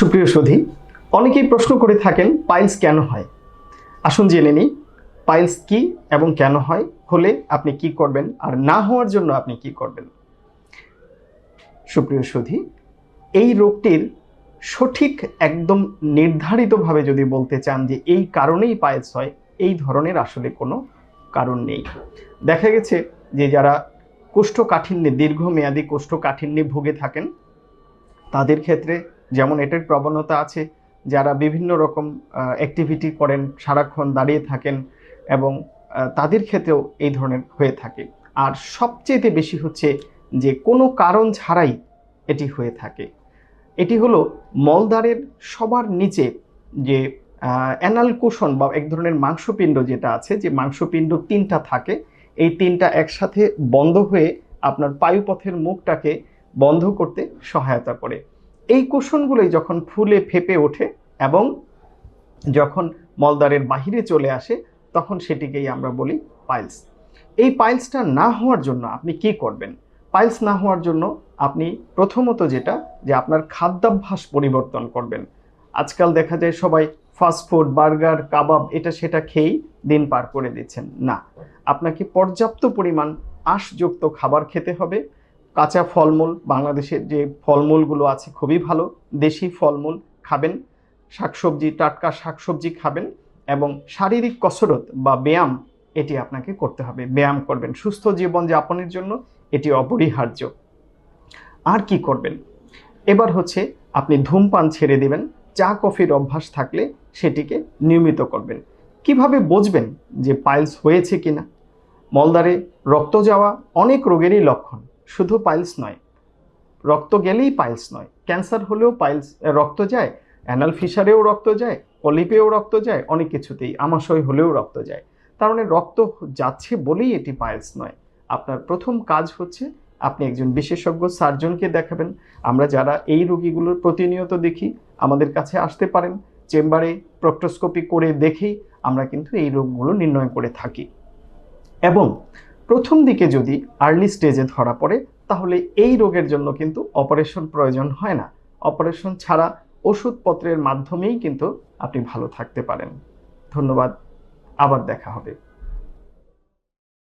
সুপ্রিয় সুধী অনেকেই প্রশ্ন করে থাকেন, পাইলস কেন হয়? আসুন জেনে নিই, পাইলস কি এবং কেন হয়? হলে আপনি কি করবেন আর না হওয়ার জন্য আপনি কি করবেন? সুপ্রিয় সুধী এই রোগটির সঠিক, একদম নির্ধারিতভাবে যদি বলতে চান যে এই কারণেই পাইলস হয়, এই ধরনের আসলে কোনো কারণ নেই। দেখা গেছে যে যারা কোষ্ঠকাঠিন্যে, দীর্ঘমেয়াদী কোষ্ঠকাঠিন্যে ভুগে থাকেন, তাদের ক্ষেত্রে যেমন এটার প্রবণতা আছে, যারা বিভিন্ন রকম অ্যাক্টিভিটি করেন, সারাক্ষণ দাঁড়িয়ে থাকেন এবং তাদের ক্ষেত্রেও এই ধরনের হয়ে থাকে। আর সবচেয়ে বেশি হচ্ছে যে কোনো কারণ ছাড়াই এটি হয়ে থাকে। এটি হলো মলদ্বারের সবার নিচে যে অ্যানাল কুশন বা এক ধরনের মাংসপিণ্ড যেটা আছে, যে মাংসপিণ্ড তিনটা থাকে, এই তিনটা একসাথে বন্ধ হয়ে আপনার পায়ুপথের মুখটাকে বন্ধ করতে সহায়তা করে। এই কুশনগুলোই যখন ফুলে ফেপে ওঠে এবং যখন মলদ্বারের বাহিরে চলে আসে, তখন সেটিকেই আমরা বলি পাইলস। এই পাইলসটা না হওয়ার জন্য আপনি কি করবেন? পাইলস না হওয়ার জন্য আপনি প্রথমত যেটা, যে আপনার খাদ্যাভ্যাস পরিবর্তন করবেন। আজকাল দেখা যায় সবাই ফাস্ট ফুড বার্গার কাবাব এটা সেটা খেয়েই দিন পার করে দিচ্ছেন। না, আপনাকে পর্যাপ্ত পরিমাণ আঁশযুক্ত খাবার খেতে হবে। কাঁচা ফলমূল, বাংলাদেশের যে ফলমূলগুলো আছে খুবই ভালো। দেশি ফলমূল খাবেন, শাকসবজি, টাটকা শাকসবজি খাবেন এবং শারীরিক কসরত বা ব্যায়াম এটি আপনাকে করতে হবে। ব্যায়াম করবেন, সুস্থ জীবন যাপনের জন্য এটি অপরিহার্য। আর কি করবেন? এবার হচ্ছে আপনি ধূমপান ছেড়ে দেবেন, চা, কফির অভ্যাস থাকলে সেটিকে নিয়মিত করবেন। কীভাবে বুঝবেন যে পাইলস হয়েছে কিনা? মলদ্বারে রক্ত যাওয়া অনেক রোগেরই লক্ষণ। শুধু পাইলস নয়, রক্ত গেলেই পাইলস নয়। ক্যান্সার হলেও পাইলস রক্ত যায়, অ্যানাল ফিশারেও রক্ত যায়, পলিপেও রক্ত যায়, অনেক কিছুতেই, আমাশয় হলেও রক্ত যায়। তার মানে রক্ত যাচ্ছে বলেই এটি পাইলস নয়। আপনার প্রথম কাজ হচ্ছে, আপনি একজন বিশেষজ্ঞ সার্জনকে দেখাবেন। আমরা যারা এই রোগীগুলোর প্রতিনিয়ত দেখি, আমাদের কাছে আসতে পারেন, চেম্বারে প্রক্টোস্কোপি করে দেখেই আমরা কিন্তু এই রোগগুলো নির্ণয় করে থাকি। এবং প্রথম দিকে যদি আর্লি স্টেজে ধরা পড়ে, তাহলে এই রোগের জন্য কিন্তু অপারেশন প্রয়োজন হয় না। অপারেশন ছাড়া ওষুধপত্রের মাধ্যমেই কিন্তু আপনি ভালো থাকতে পারেন। ধন্যবাদ। আবার দেখা হবে।